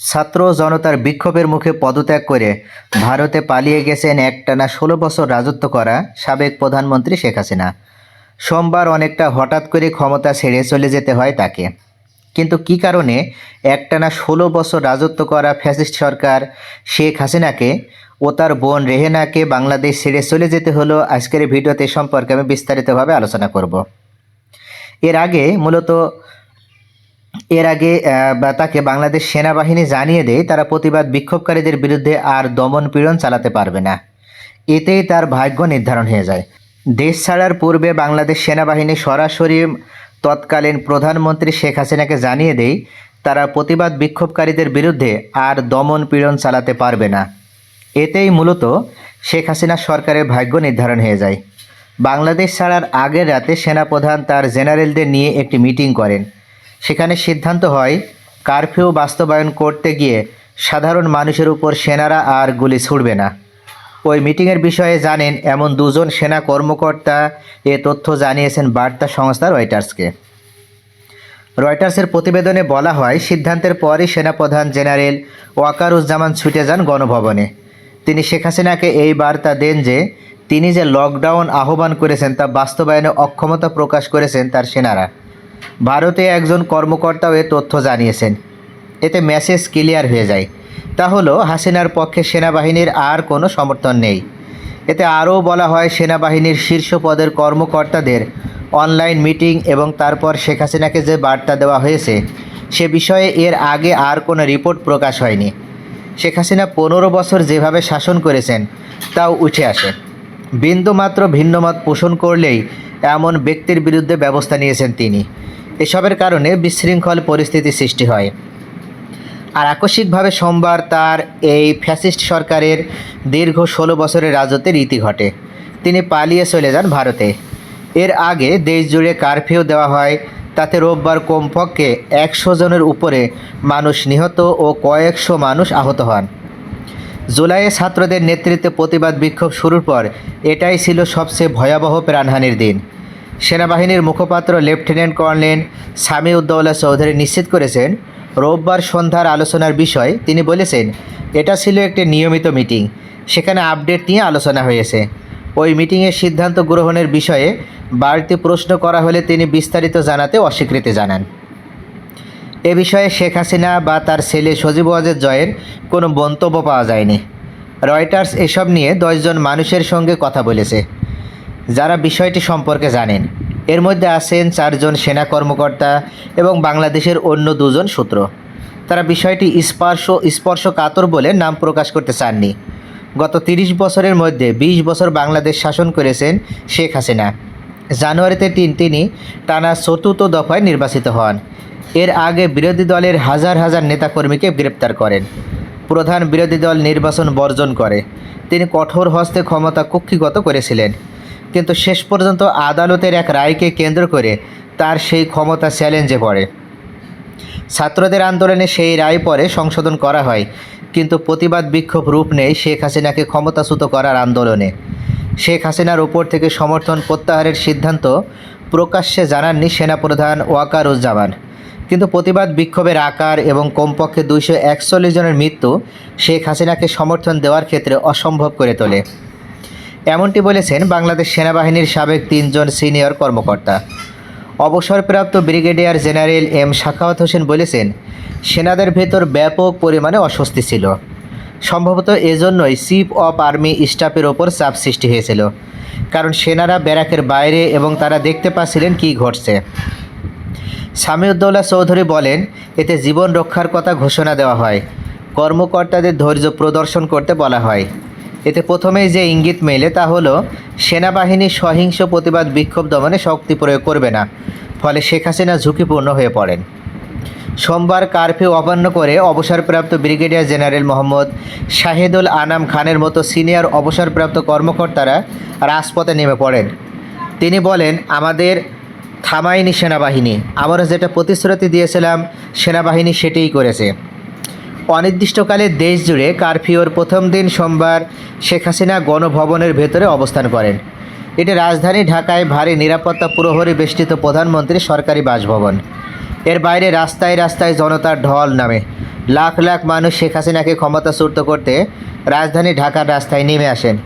ছাত্র জনতার বিক্ষোভের মুখে পদত্যাগ করে ভারতে পালিয়ে গেছেন একটানা ষোলো বছর রাজত্ব করা সাবেক প্রধানমন্ত্রী শেখ হাসিনা। সোমবার অনেকটা হঠাৎ করে ক্ষমতা ছেড়ে চলে যেতে হয় তাকে। কিন্তু কি কারণে একটানা ষোলো বছর রাজত্ব করা ফ্যাসিস্ট সরকার শেখ হাসিনাকে ও তার বোন রেহেনাকে বাংলাদেশ ছেড়ে চলে যেতে হলো আজকের ভিডিওতে সম্পর্কে আমি বিস্তারিতভাবে আলোচনা করব। এর আগে মূলত এর আগে তাকে বাংলাদেশ সেনাবাহিনী জানিয়ে দেয়, তারা প্রতিবাদ বিক্ষোভকারীদের বিরুদ্ধে আর দমন পীড়ন চালাতে পারবে না। এতেই তার ভাগ্য নির্ধারণ হয়ে যায়। দেশ ছাড়ার পূর্বে বাংলাদেশ সেনাবাহিনী সরাসরি তৎকালীন প্রধানমন্ত্রী শেখ হাসিনাকে জানিয়ে দেয়, তারা প্রতিবাদ বিক্ষোভকারীদের বিরুদ্ধে আর দমন পীড়ন চালাতে পারবে না। এতেই মূলত শেখ হাসিনা সরকারের ভাগ্য নির্ধারণ হয়ে যায়। বাংলাদেশ ছাড়ার আগের রাতে সেনাপ্রধান তার জেনারেলদের নিয়ে একটি মিটিং করেন। সেখানে সিদ্ধান্ত হয়, কারফিউ বাস্তবায়ন করতে গিয়ে সাধারণ মানুষের উপর সেনারা আর গুলি ছুড়বে না। ওই মিটিংয়ের বিষয়ে জানেন এমন দুজন সেনা কর্মকর্তা, এ তথ্য জানিয়েছেন বার্তা সংস্থা রয়টার্সকে। রয়টার্সের প্রতিবেদনে বলা হয়, সিদ্ধান্তের পরই সেনাপ্রধান জেনারেল ওয়াকারুজ্জামান ছুটে যান গণভবনে। তিনি শেখ হাসিনাকে এই বার্তা দেন যে, তিনি যে লকডাউন আহ্বান করেছেন তা বাস্তবায়নে অক্ষমতা প্রকাশ করেছেন তার সেনারা। ভারতে একজন কর্মকর্তাও এ তথ্য জানিয়েছেন। এতে মেসেজ ক্লিয়ার হয়ে যায়। তা হলো, হাসিনার পক্ষে সেনাবাহিনীর আর কোনো সমর্থন নেই। এতে আরও বলা হয়, সেনাবাহিনীর শীর্ষ পদের কর্মকর্তাদের অনলাইন মিটিং এবং তারপর শেখ হাসিনাকে যে বার্তা দেওয়া হয়েছে, সে বিষয়ে এর আগে আর কোনো রিপোর্ট প্রকাশ হয়নি। শেখ হাসিনা পনেরো বছর যেভাবে শাসন করেছেন, তাও উঠে আসে। বিন্দুমাত্র ভিন্নমত পোষণ করলেই এমন ব্যক্তির বিরুদ্ধে ব্যবস্থা নিয়েছেন তিনি। এসবের কারণে বিশৃঙ্খল পরিস্থিতি সৃষ্টি হয়। আর আকস্মিকভাবে সোমবার তার এই ফ্যাসিস্ট সরকারের দীর্ঘ ষোলো বছরের রাজত্বের ইতি ঘটে। তিনি পালিয়ে চলে যান ভারতে। এর আগে দেশ জুড়ে কারফিউ দেওয়া হয়, তাতে রোববার কমপক্ষে একশো জনের উপরে মানুষ নিহত ও কয়েকশো মানুষ আহত হন। জুলাইয়ে ছাত্রদের নেতৃত্বে প্রতিবাদ বিক্ষোভ শুরুর পর এটাই ছিল সবচেয়ে ভয়াবহ প্রাণহানির দিন। সেনাবাহিনীর মুখপাত্র লেফটেন্যান্ট কর্নেল সামিউদ্দৌলা চৌধুরী নিশ্চিত করেছেন, রোববার সন্ধ্যার আলোচনার বিষয় তিনি বলেছেন, এটা ছিল একটি নিয়মিত মিটিং, সেখানে আপডেট নিয়ে আলোচনা হয়েছে। ওই মিটিংয়ে সিদ্ধান্ত গ্রহণের বিষয়ে বাড়তি প্রশ্ন করা হলে তিনি বিস্তারিত জানাতে অস্বীকৃতি জানান। এ বিষয়ে শেখ হাসিনা বা তার ছেলে সজীব ওয়াজেদ জয়ের কোনো মন্তব্য পাওয়া যায়নি। রয়টার্স এসব নিয়ে দশজন মানুষের সঙ্গে কথা বলেছে, যারা বিষয়টি সম্পর্কে জানেন। এর মধ্যে আছেন চারজন সেনা কর্মকর্তা এবং বাংলাদেশের অন্য দুজন সূত্র। তারা বিষয়টি স্পর্শ স্পর্শ কাতর বলে নাম প্রকাশ করতে চাননি। গত তিরিশ বছরের মধ্যে ২০ বছর বাংলাদেশ শাসন করেছেন শেখ হাসিনা। জানুয়ারিতে তিন তিনি টানা চতুর্থ দফায় নির্বাচিত হন। এর আগে বিরোধী দলের হাজার হাজার নেতাকর্মীকে গ্রেপ্তার করেন। প্রধান বিরোধী দল নির্বাচন বর্জন করে। তিনি কঠোর হস্তে ক্ষমতা কক্ষিগত করেছিলেন। কিন্তু শেষ পর্যন্ত আদালতের এক রায়কে কেন্দ্র করে তার সেই ক্ষমতা চ্যালেঞ্জে পড়ে। ছাত্রদের আন্দোলনে সেই রায় পরে সংশোধন করা হয়, কিন্তু প্রতিবাদ বিক্ষোভ রূপ নেই শেখ হাসিনাকে ক্ষমতাচ্যুত করার আন্দোলনে। শেখ হাসিনার উপর থেকে সমর্থন প্রত্যাহারের সিদ্ধান্ত প্রকাশ্যে জানাননি সেনাপ্রধান ওয়াকার ওয়াকারুজ্জামান। কিন্তু প্রতিবাদ বিক্ষোভের আকার এবং কমপক্ষে দুইশো একচল্লিশ জনের মৃত্যু শেখ হাসিনাকে সমর্থন দেওয়ার ক্ষেত্রে অসম্ভব করে তোলে। এমনটি বলেছেন বাংলাদেশ সেনাবাহিনীর সাবেক তিনজন সিনিয়র কর্মকর্তা। অবসরপ্রাপ্ত brigadier general M Shakhawat Hossain বলেছেন, সেনাদের ভেতর ব্যাপক পরিমাণে অস্বস্তি ছিল। সম্ভবত এজন্যই চিফ অফ আর্মি স্টাফের ওপর চাপ সৃষ্টি হয়েছিল, কারণ সেনারা ব্যারাকের বাইরে এবং তারা দেখতে পাচ্ছিলেন কী ঘটছে। সামিউদ্দৌলা চৌধুরী বলেন, এতে জীবন রক্ষার কথা ঘোষণা দেওয়া হয়। কর্মকর্তাদের ধৈর্য প্রদর্শন করতে বলা হয়। এতে প্রথমেই যে ইঙ্গিত মেলে তা হলো, সেনাবাহিনী সহিংস প্রতিবাদ বিক্ষোভ দমনে শক্তি প্রয়োগ করবে না, ফলে শেখ হাসিনা ঝুঁকিপূর্ণ হয়ে পড়েন। সোমবার কারফিউ অমান্য করে অবসরপ্রাপ্ত ব্রিগেডিয়ার জেনারেল মোহাম্মদ শাহিদুল আনাম খানের মতো সিনিয়র অবসরপ্রাপ্ত কর্মকর্তারা রাজপথে নেমে পড়েন। তিনি বলেন, আমাদের থামায়নি সেনাবাহিনী। আমরা যেটা প্রতিশ্রুতি দিয়েছিলাম, সেনাবাহিনী সেটাই করেছে। অনির্দিষ্টকালে দেশ জুড়ে কারফিউর প্রথম দিন সোমবার শেখ হাসিনা গণভবনের ভেতরে অবস্থান করেন। এটি রাজধানী ঢাকায় ভারী নিরাপত্তা প্রহরী বেষ্টিত প্রধানমন্ত্রীর সরকারি বাসভবন। এর বাইরে রাস্তায় রাস্তায় জনতার ঢল নামে। লাখ লাখ মানুষ শেখ হাসিনাকে ক্ষমতাচ্যুত করতে রাজধানী ঢাকার রাস্তায় নেমে আসেন।